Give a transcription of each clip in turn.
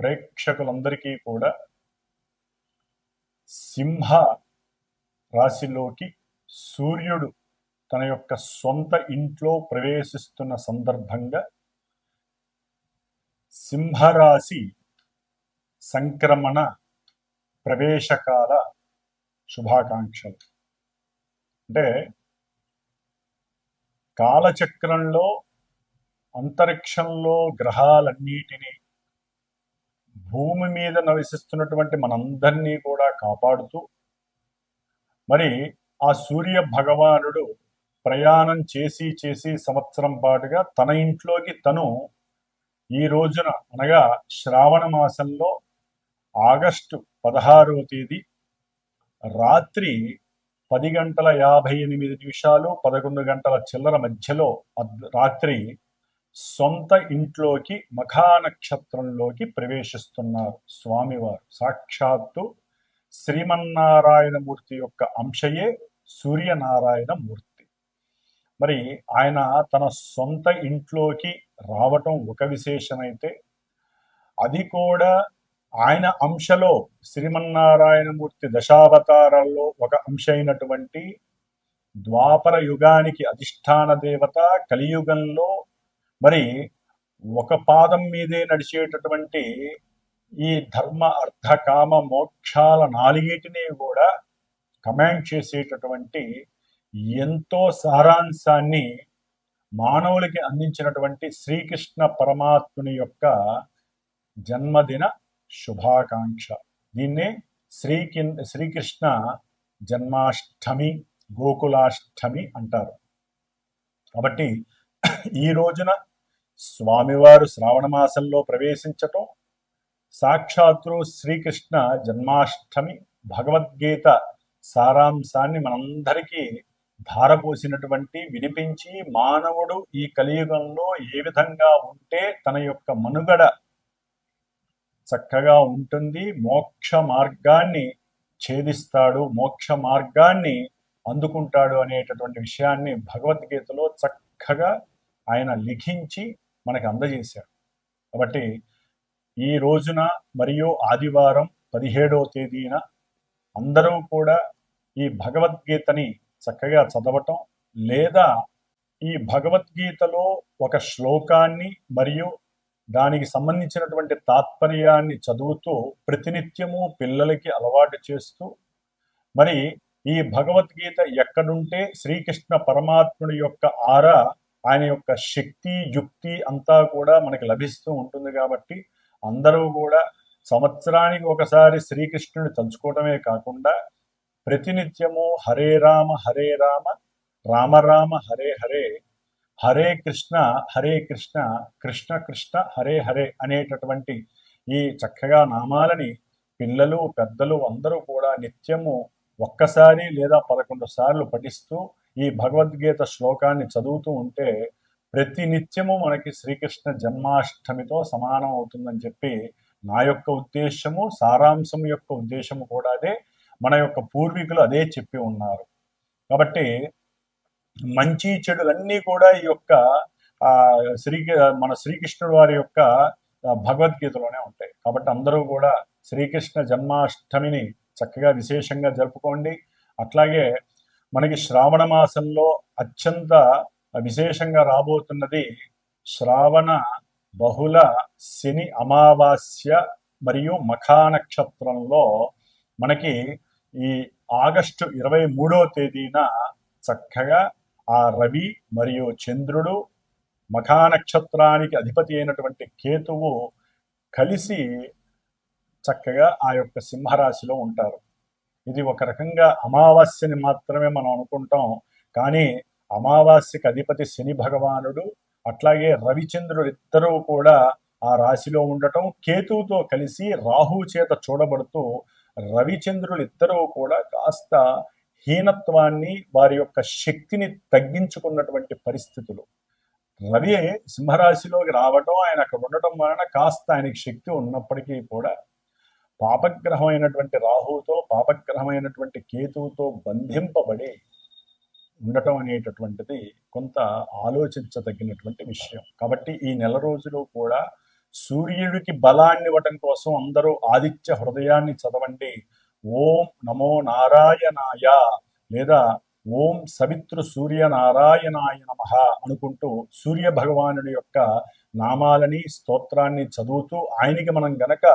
ప్రేక్షకులందరికీ కూడా సింహ రాశిలోకి సూర్యుడు తన యొక్క సొంత ఇంట్లో ప్రవేశిస్తున్న సందర్భంగా సింహరాశి సంక్రమణ ప్రవేశకాల శుభాకాంక్షలు. అంటే కాలచక్రంలో అంతరిక్షంలో గ్రహాలన్నిటినీ భూమి మీద నివసిస్తున్నటువంటి మనందరినీ కూడా కాపాడుతూ మరి ఆ సూర్య భగవానుడు ప్రయాణం చేసి చేసి సంవత్సరం పాటుగా తన ఇంట్లోకి తను ఈ రోజున అనగా శ్రావణ మాసంలో ఆగస్టు పదహారవ తేదీ రాత్రి పది గంటల యాభై ఎనిమిది నిమిషాలు పదకొండు గంటల చిల్లర మధ్యలో రాత్రి సొంత ఇంట్లోకి మఖా నక్షత్రంలోకి ప్రవేశిస్తున్నారు స్వామివారు. సాక్షాత్తు శ్రీమన్నారాయణమూర్తి యొక్క అంశయే సూర్యనారాయణ మూర్తి. మరి ఆయన తన సొంత ఇంట్లోకి రావటం ఒక విశేషమైతే అది కూడా ఆయన అంశలో శ్రీమన్నారాయణమూర్తి దశావతారాల్లో ఒక అంశ అయినటువంటి ద్వాపర యుగానికి అధిష్టాన దేవత కలియుగంలో మరి ఒక పాదం మీదే నడిచేటటువంటి ఈ ధర్మ అర్థ కామ మోక్షాల నాలుగిటిని కూడా కమాండ్ చేసేటటువంటి ఎంతో సారాంశాన్ని మానవులకి అందించినటువంటి శ్రీకృష్ణ పరమాత్ముని యొక్క జన్మదిన శుభాకాంక్ష. దీన్నే శ్రీకి శ్రీకృష్ణ జన్మాష్టమి గోకులాష్టమి అంటారు. కాబట్టి ఈ రోజున స్వామివారు శ్రావణ మాసంలో ప్రవేశించటం సాక్షాత్తు శ్రీకృష్ణ జన్మాష్టమి భగవద్గీత సారాంశాన్ని మనందరికీ ధారపోసినటువంటి వినిపించి మానవుడు ఈ కలియుగంలో ఏ విధంగా ఉంటే తన యొక్క మనుగడ చక్కగా ఉంటుంది మోక్ష మార్గాన్ని ఛేదిస్తాడు మోక్ష మార్గాన్ని అందుకుంటాడు అనేటటువంటి విషయాన్ని భగవద్గీతలో చక్కగా ఆయన లిఖించి మనకు అందజేశాడు. కాబట్టి ఈ రోజున మరియు ఆదివారం పదిహేడవ తేదీన అందరూ కూడా ఈ భగవద్గీతని చక్కగా చదవటం లేదా ఈ భగవద్గీతలో ఒక శ్లోకాన్ని మరియు దానికి సంబంధించినటువంటి తాత్పర్యాన్ని చదువుతూ ప్రతినిత్యము పిల్లలకి అలవాటు చేస్తూ మరి ఈ భగవద్గీత ఎక్కడుంటే శ్రీకృష్ణ పరమాత్ముడి యొక్క ఆర ఆయన యొక్క శక్తి యుక్తి అంతా కూడా మనకి లభిస్తూ ఉంటుంది కాబట్టి అందరూ కూడా సంవత్సరానికి ఒకసారి శ్రీకృష్ణుని తలుచుకోవడమే కాకుండా ప్రతినిత్యము హరే రామ హరే రామ రామ రామ హరే హరే హరే కృష్ణ హరే కృష్ణ కృష్ణ కృష్ణ హరే హరే అనేటటువంటి ఈ చక్కగా నామాలని పిల్లలు పెద్దలు అందరూ కూడా నిత్యము ఒక్కసారి లేదా పదకొండు సార్లు పఠిస్తూ ఈ భగవద్గీత శ్లోకాన్ని చదువుతూ ఉంటే ప్రతి నిత్యము మనకి శ్రీకృష్ణ జన్మాష్టమితో సమానం అవుతుందని చెప్పి నా యొక్క ఉద్దేశము సారాంశం యొక్క ఉద్దేశము కూడా అదే. మన యొక్క పూర్వీకులు అదే చెప్పి ఉన్నారు. కాబట్టి మంచి చెడులన్నీ కూడా ఈ యొక్క ఆ శ్రీ మన శ్రీకృష్ణుడు వారి యొక్క భగవద్గీతలోనే ఉంటాయి. కాబట్టి అందరూ కూడా శ్రీకృష్ణ జన్మాష్టమిని చక్కగా విశేషంగా జరుపుకోండి. అట్లాగే మనకి శ్రావణ మాసంలో అత్యంత విశేషంగా రాబోతున్నది శ్రావణ బహుళ శని అమావాస్య మరియు మఖా నక్షత్రంలో మనకి ఈ ఆగస్టు ఇరవై మూడో తేదీన చక్కగా ఆ రవి మరియు చంద్రుడు మఖా నక్షత్రానికి అధిపతి అయినటువంటి కేతువు కలిసి చక్కగా ఆ యొక్క సింహరాశిలో ఉంటారు. ఇది ఒక రకంగా అమావాస్యని మాత్రమే మనం అనుకుంటాం. కానీ అమావాస్యకి అధిపతి శని భగవానుడు అట్లాగే రవిచంద్రుడు ఇద్దరూ కూడా ఆ రాశిలో ఉండటం కేతువుతో కలిసి రాహువు చేత చూడబడుతూ రవిచంద్రులు ఇద్దరూ కూడా కాస్త హీనత్వాన్ని వారి యొక్క శక్తిని తగ్గించుకున్నటువంటి పరిస్థితులు. రవి సింహరాశిలోకి రావటం ఆయన అక్కడ ఉండటం వలన కాస్త ఆయనకి శక్తి ఉన్నప్పటికీ కూడా పాపగ్రహమైనటువంటి రాహువుతో పాపగ్రహమైనటువంటి కేతువుతో బంధింపబడి ఉండటం అనేటటువంటిది కొంత ఆలోచించదగినటువంటి విషయం. కాబట్టి ఈ నెల రోజులు కూడా సూర్యుడికి బలాన్ని ఇవ్వటం కోసం అందరూ ఆదిత్య హృదయాన్ని చదవండి. ఓం నమో నారాయణాయ లేదా ఓం సవిత్రు సూర్య నారాయణాయ నమ అనుకుంటూ సూర్య భగవానుడి యొక్క నామాలని స్తోత్రాన్ని చదువుతూ ఆయనకి మనం గనక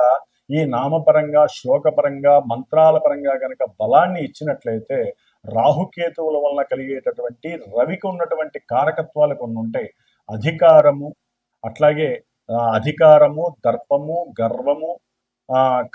ఈ నామపరంగా శ్లోకపరంగా మంత్రాల పరంగా కనుక బలాన్ని ఇచ్చినట్లయితే రాహుకేతువుల వలన కలిగేటటువంటి రవికి ఉన్నటువంటి కారకత్వాలు కొన్ని ఉంటాయి. అధికారము అట్లాగే అధికారము దర్పము గర్వము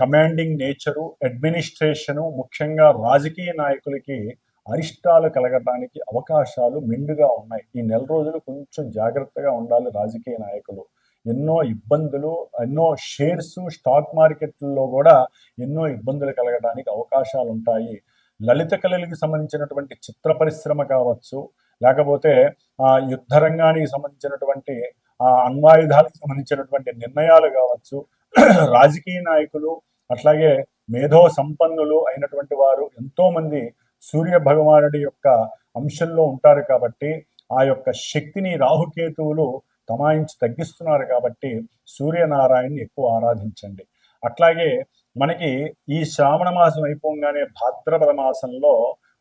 కమాండింగ్ నేచరు అడ్మినిస్ట్రేషను ముఖ్యంగా రాజకీయ నాయకులకి అరిష్టాలు కలగటానికి అవకాశాలు మెండుగా ఉన్నాయి. ఈ నెల రోజులు కొంచెం జాగ్రత్తగా ఉండాలి రాజకీయ నాయకులు. ఎన్నో ఇబ్బందులు ఎన్నో షేర్స్ స్టాక్ మార్కెట్లలో కూడా ఎన్నో ఇబ్బందులు కలగడానికి అవకాశాలు ఉంటాయి లలిత కళలకు సంబంధించినటువంటి చిత్ర పరిశ్రమ కావచ్చు లేకపోతే ఆ, యుద్ధ రంగానికి సంబంధించినటువంటి ఆ అణ్వాయుధాలకు సంబంధించినటువంటి నిర్ణయాలు కావచ్చు రాజకీయ నాయకులు అట్లాగే మేధో సంపన్నులు అయినటువంటి వారు ఎంతోమంది సూర్య భగవానుడి యొక్క అంశంలో ఉంటారు కాబట్టి ఆ యొక్క శక్తిని రాహుకేతువులు తమాయించి తగ్గిస్తున్నారు కాబట్టి సూర్యనారాయణని ఎక్కువ ఆరాధించండి. అట్లాగే మనకి ఈ శ్రావణ మాసం అయిపోగానే భాద్రపద మాసంలో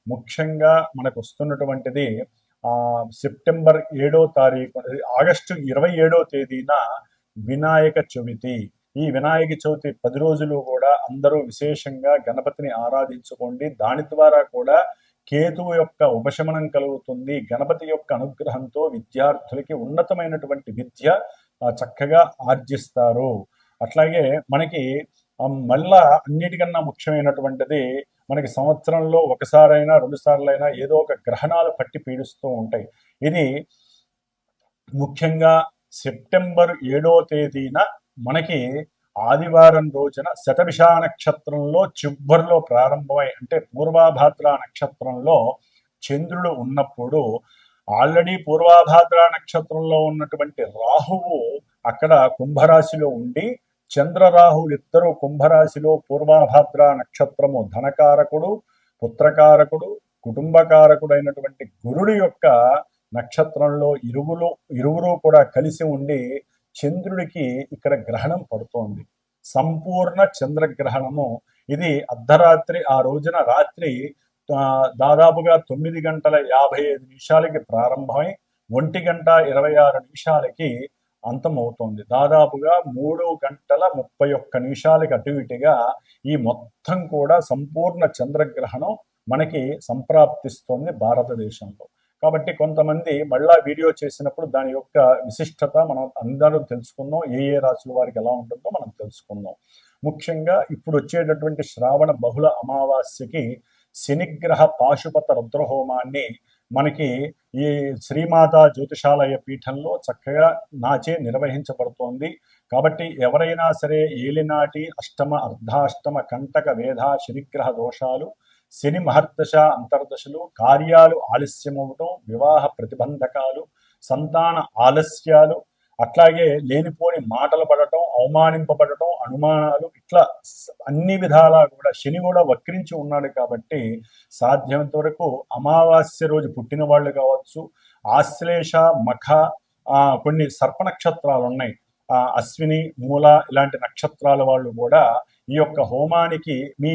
ముఖ్యంగా మనకు వస్తున్నటువంటిది ఆ సెప్టెంబర్ ఏడో తారీఖు ఆగస్టు ఇరవై ఏడో తేదీన వినాయక చవితి. ఈ వినాయక చవితి పది రోజులు కూడా అందరూ విశేషంగా గణపతిని ఆరాధించుకోండి. దాని ద్వారా కూడా కేతువు యొక్క ఉపశమనం కలుగుతుంది. గణపతి యొక్క అనుగ్రహంతో విద్యార్థులకి ఉన్నతమైనటువంటి విద్య చక్కగా ఆర్జిస్తారు. అట్లాగే మనకి మళ్ళా అన్నిటికన్నా ముఖ్యమైనటువంటిది మనకి సంవత్సరంలో ఒకసారైనా రెండు సార్లైనా ఏదో ఒక గ్రహణాలు పట్టి పీడిస్తూ ఉంటాయి. ఇది ముఖ్యంగా సెప్టెంబర్ ఏడో తేదీన మనకి ఆదివారం రోజున శతభిష నక్షత్రంలో చివరిలో ప్రారంభమై అంటే పూర్వాభాద్ర నక్షత్రంలో చంద్రుడు ఉన్నప్పుడు ఆల్రెడీ పూర్వాభాద్ర నక్షత్రంలో ఉన్నటువంటి రాహువు అక్కడ కుంభరాశిలో ఉండి చంద్రరాహువులు ఇద్దరు కుంభరాశిలో పూర్వాభాద్ర నక్షత్రము ధనకారకుడు పుత్రకారకుడు కుటుంబకారకుడు అయినటువంటి గురుడు యొక్క నక్షత్రంలో ఇరువులు ఇరువురు కూడా కలిసి ఉండి చంద్రుడికి ఇక్కడ గ్రహణం పడుతోంది. సంపూర్ణ చంద్రగ్రహణము. ఇది అర్ధరాత్రి ఆ రోజున రాత్రి దాదాపుగా తొమ్మిది గంటల యాభై ఐదు నిమిషాలకి ప్రారంభమై ఒంటి గంట ఇరవై ఆరు నిమిషాలకి అంతమవుతోంది. దాదాపుగా మూడు గంటల ముప్పై ఒక్క నిమిషాలకి అటు ఇటుగా ఈ మొత్తం కూడా సంపూర్ణ చంద్రగ్రహణం మనకి సంప్రాప్తిస్తోంది భారతదేశంలో. కాబట్టి కొంతమంది మళ్ళా వీడియో చేసినప్పుడు దాని యొక్క విశిష్టత మనం అందరం తెలుసుకుందాం ఏ ఏ రాశుల వారికి ఎలా ఉంటుందో మనం తెలుసుకుందాం ముఖ్యంగా ఇప్పుడు వచ్చేటటువంటి శ్రావణ బహుళ అమావాస్యకి శనిగ్రహ పాశుపత రుద్రహోమాన్ని మనకి ఈ శ్రీమాత జ్యోతిషాలయ పీఠంలో చక్కగా నాచే నిర్వహించబడుతోంది. కాబట్టి ఎవరైనా సరే ఏలినాటి అష్టమ అర్ధాష్టమ కంటక వేధ శనిగ్రహ దోషాలు శని మహర్దశ అంతర్దశలు కార్యాలు ఆలస్యమవటం వివాహ ప్రతిబంధకాలు సంతాన ఆలస్యాలు అట్లాగే లేనిపోని మాటలు పడటం అవమానింపబడటం అనుమానాలు ఇట్లా అన్ని విధాలా కూడా శని కూడా వక్రించి ఉన్నాడు కాబట్టి సాధ్యమైనంత వరకు అమావాస్య రోజు పుట్టిన వాళ్ళు కావచ్చు ఆశ్లేష మఖ కొన్ని సర్ప నక్షత్రాలు ఉన్నాయి. అశ్విని మూల ఇలాంటి నక్షత్రాల వాళ్ళు కూడా ఈ యొక్క హోమానికి మీ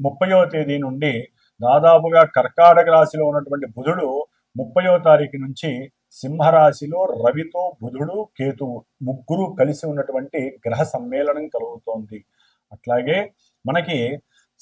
ముప్పయో తేదీ నుండి దాదాపుగా కర్కాటక రాశిలో ఉన్నటువంటి బుధుడు ముప్పయో తారీఖు నుంచి సింహరాశిలో రవితో బుధుడు కేతువు ముగ్గురు కలిసి ఉన్నటువంటి గ్రహ సమ్మేళనం కలుగుతోంది. అట్లాగే మనకి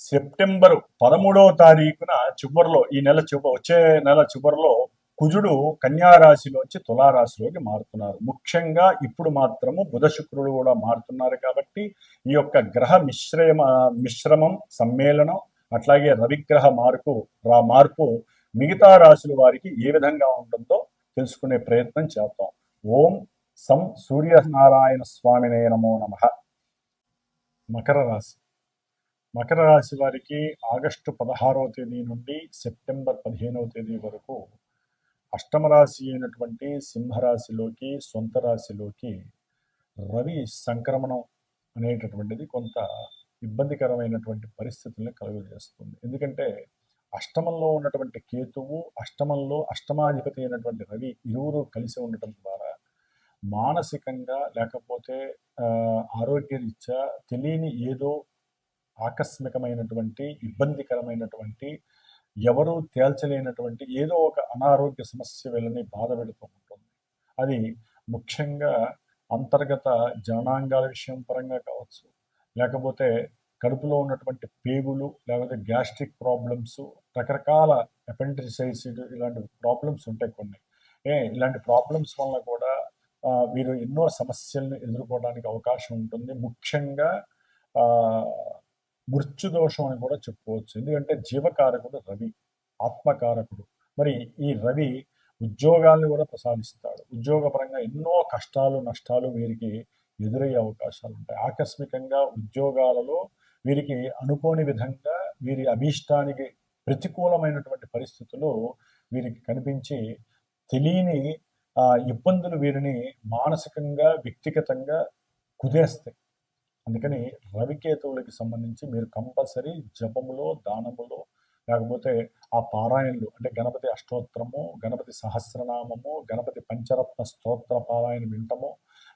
సెప్టెంబర్ పదమూడవ తారీఖున చివరిలో ఈ నెల చివ వచ్చే నెల చివరిలో కుజుడు కన్యారాశిలోంచి తులారాశిలోకి మారుతున్నారు. ముఖ్యంగా ఇప్పుడు మాత్రము బుధ శుక్రుడు కూడా మారుతున్నారు కాబట్టి ఈ యొక్క గ్రహ మిశ్రమ మిశ్రమం సమ్మేళనం అట్లాగే రవిగ్రహ మార్పు రా మార్పు మిగతా రాశుల వారికి ఏ విధంగా ఉంటుందో తెలుసుకునే ప్రయత్నం చేద్దాం. ఓం సం సూర్యనారాయణ స్వామినే నమో నమ. మకర రాశి. మకర రాశి వారికి ఆగస్టు పదహారవ తేదీ నుండి సెప్టెంబర్ పదిహేనవ తేదీ వరకు అష్టమ రాశి అయినటువంటి సింహరాశిలోకి సొంత రాశిలోకి రవి సంక్రమణం అనేటటువంటిది కొంత ఇబ్బందికరమైనటువంటి పరిస్థితుల్ని కలుగజేస్తుంది. ఎందుకంటే అష్టమంలో ఉన్నటువంటి కేతువు అష్టమంలో అష్టమాధిపతి అయినటువంటి రవి ఇరువురు కలిసి ఉండటం ద్వారా మానసికంగా లేకపోతే ఆరోగ్యరీత్యా తెలియని ఏదో ఆకస్మికమైనటువంటి ఇబ్బందికరమైనటువంటి ఎవరూ తేల్చలేనటువంటి ఏదో ఒక అనారోగ్య సమస్య వీళ్ళని బాధ పెడుతూ ఉంటుంది. అది ముఖ్యంగా అంతర్గత జనాంగాల విషయం పరంగా కావచ్చు లేకపోతే కడుపులో ఉన్నటువంటి పేగులు లేకపోతే గ్యాస్ట్రిక్ ప్రాబ్లమ్స్ రకరకాల అపెండిసైటిస్ ఇలాంటి ప్రాబ్లమ్స్ ఉంటాయి కొన్ని. ఏ ఇలాంటి ప్రాబ్లమ్స్ వల్ల కూడా వీరు ఎన్నో సమస్యలను ఎదుర్కోవడానికి అవకాశం ఉంటుంది. ముఖ్యంగా మృత్యుదోషం అని కూడా చెప్పుకోవచ్చు. ఎందుకంటే జీవకారకుడు రవి ఆత్మకారకుడు. మరి ఈ రవి ఉద్యోగాల్ని కూడా ప్రసాదిస్తాడు. ఉద్యోగపరంగా ఎన్నో కష్టాలు నష్టాలు వీరికి ఎదురయ్యే అవకాశాలు ఉంటాయి. ఆకస్మికంగా ఉద్యోగాలలో వీరికి అనుకోని విధంగా వీరి అభీష్టానికి ప్రతికూలమైనటువంటి పరిస్థితులు వీరికి కనిపించి తెలియని ఇబ్బందులు వీరిని మానసికంగా వ్యక్తిగతంగా కుదేస్తాయి. అందుకని రవికేతువులకి సంబంధించి మీరు కంపల్సరీ జపములో దానములో లేకపోతే ఆ పారాయణలు అంటే గణపతి అష్టోత్తరము గణపతి సహస్రనామము గణపతి పంచరత్న స్తోత్ర పారాయణ వింటము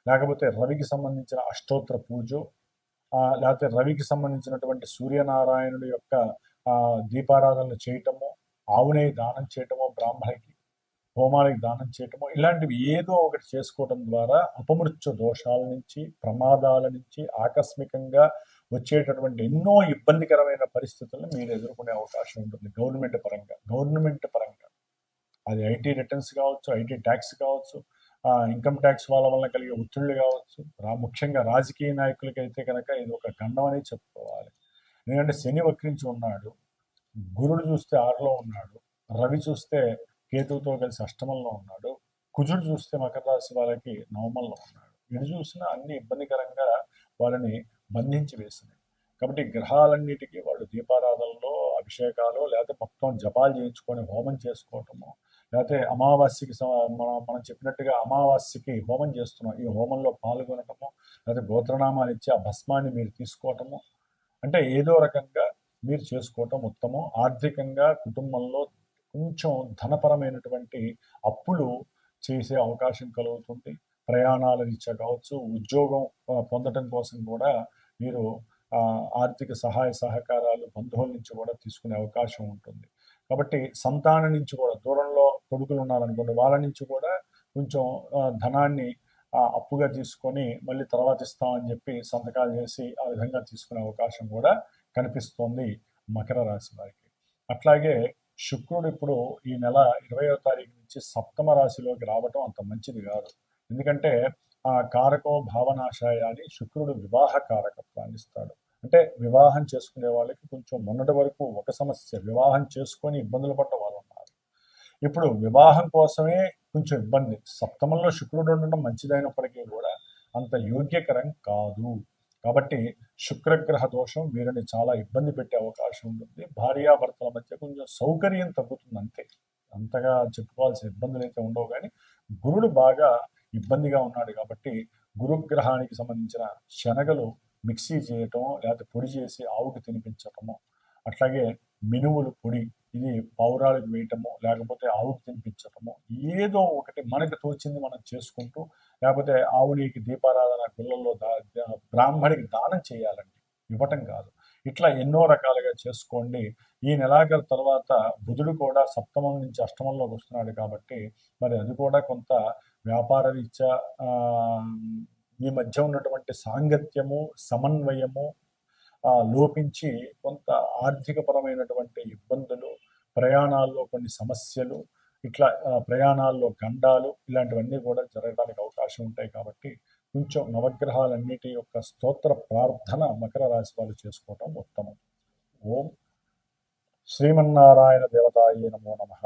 లేకపోతే రవికి సంబంధించిన అష్టోత్తర పూజ లేకపోతే రవికి సంబంధించినటువంటి సూర్యనారాయణుడి యొక్క దీపారాధనలు చేయటము ఆవునే దానం చేయటము బ్రాహ్మణికి హోమాలకి దానం చేయటము ఇలాంటివి ఏదో ఒకటి చేసుకోవటం ద్వారా అపమృత్యు దోషాల నుంచి ప్రమాదాల నుంచి ఆకస్మికంగా వచ్చేటటువంటి ఎన్నో ఇబ్బందికరమైన పరిస్థితులను మీరు ఎదుర్కొనే అవకాశం ఉంటుంది గవర్నమెంట్ పరంగా. గవర్నమెంట్ పరంగా. అది ఐటీ రిటర్న్స్ కావచ్చు ఐటీ ట్యాక్స్ కావచ్చు ఇన్కమ్ ట్యాక్స్ వాళ్ళ వల్ల కలిగే ఒత్తిళ్ళు కావచ్చు. రా ముఖ్యంగా రాజకీయ నాయకులకి అయితే కనుక ఇది ఒక గండం అనే చెప్పుకోవాలి. ఎందుకంటే శని వక్రించి ఉన్నాడు గురుడు చూస్తే ఆరులో ఉన్నాడు రవి చూస్తే కేతువుతో కలిసి అష్టమంలో ఉన్నాడు. కుజుడు చూస్తే మకర రాశి వాళ్ళకి నవమంలో ఉన్నాడు. ఇటు చూసినా అన్ని ఇబ్బందికరంగా వాళ్ళని బంధించి వేసినాయి కాబట్టి గ్రహాలన్నిటికీ వాళ్ళు దీపారాధనలో అభిషేకాలు లేకపోతే మొత్తం జపాలు చేయించుకొని హోమం చేసుకోవటము లేకపోతే అమావాస్యకి మనం మనం చెప్పినట్టుగా అమావాస్యకి హోమం చేస్తున్నాం. ఈ హోమంలో పాల్గొనటము లేకపోతే గోత్రనామాలు ఇచ్చి ఆ భస్మాన్ని మీరు తీసుకోవటము అంటే ఏదో రకంగా మీరు చేసుకోవటం ఉత్తమం. ఆర్థికంగా కుటుంబంలో కొంచెం ధనపరమైనటువంటి అప్పులు చేసే అవకాశం కలుగుతుంది. ప్రయాణాల రీత్యా కావచ్చు ఉద్యోగం పొందడం కోసం కూడా మీరు ఆర్థిక సహాయ సహకారాలు బంధువుల నుంచి కూడా తీసుకునే అవకాశం ఉంటుంది. కాబట్టి సంతానం నుంచి కూడా దూరంలో కొడుకులు ఉన్నారనుకోండి వాళ్ళ నుంచి కూడా కొంచెం ధనాన్ని అప్పుగా తీసుకొని మళ్ళీ తర్వాత ఇస్తామని చెప్పి సంతకాలు చేసి ఆ విధంగా తీసుకునే అవకాశం కూడా కనిపిస్తోంది మకర రాశి వారికి. అట్లాగే శుక్రుడు ఇప్పుడు ఈ నెల ఇరవయో తారీఖు నుంచి సప్తమ రాశిలోకి రావటం అంత మంచిది కాదు. ఎందుకంటే ఆ కారకో భావనాశాయ అని శుక్రుడు వివాహ కారకత్వాన్ని ఇస్తాడు. అంటే వివాహం చేసుకునే వాళ్ళకి కొంచెం మొన్నటి వరకు ఒక సమస్య వివాహం చేసుకొని ఇబ్బందులు పడ్డ వాళ్ళు ఉన్నారు ఇప్పుడు వివాహం కోసమే కొంచెం ఇబ్బంది. సప్తమంలో శుక్రుడు ఉండడం మంచిదైనప్పటికీ కూడా అంత యోగ్యకరం కాదు. కాబట్టి శుక్రగ్రహ దోషం వీరిని చాలా ఇబ్బంది పెట్టే అవకాశం ఉంటుంది. భార్యాభర్తల మధ్య కొంచెం సౌకర్యం తగ్గుతుంది అంతే. అంతగా చెప్పుకోవాల్సిన ఇబ్బందులు అయితే ఉండవు కానీ గురుడు బాగా ఇబ్బందిగా ఉన్నాడు కాబట్టి గురుగ్రహానికి సంబంధించిన శనగలు మిక్సీ చేయటం లేకపోతే పొడి చేసి ఆవుకి తినిపించటము అట్లాగే మినువులు పొడి ఇది పౌరాలకు వేయటము లేకపోతే ఆవుకి తినిపించటము ఏదో ఒకటి మనకు తోచింది మనం చేసుకుంటూ లేకపోతే ఆవునికి దీపారాధన గుళ్ళల్లో దా బ్రాహ్మడికి దానం చేయాలండి. ఇవ్వటం కాదు. ఇట్లా ఎన్నో రకాలుగా చేసుకోండి. ఈ నెలాఖరు తర్వాత బుధుడు కూడా సప్తమం నుంచి అష్టమంలోకి వస్తున్నాడు కాబట్టి మరి అది కూడా కొంత వ్యాపార రీత్యా ఈ మధ్య ఉన్నటువంటి సాంగత్యము సమన్వయము లోపించి కొంత ఆర్థికపరమైనటువంటి ఇబ్బందులు ప్రయాణాల్లో కొన్ని సమస్యలు ఇట్లా ప్రయాణాల్లో గండాలు ఇలాంటివన్నీ కూడా జరగడానికి అవకాశం ఉంటాయి కాబట్టి కొంచెం నవగ్రహాలన్నిటి యొక్క స్తోత్ర ప్రార్థన మకర రాశి వాళ్ళు చేసుకోవటం ఉత్తమం. ఓం శ్రీమన్నారాయణ దేవతాయే నమో నమః.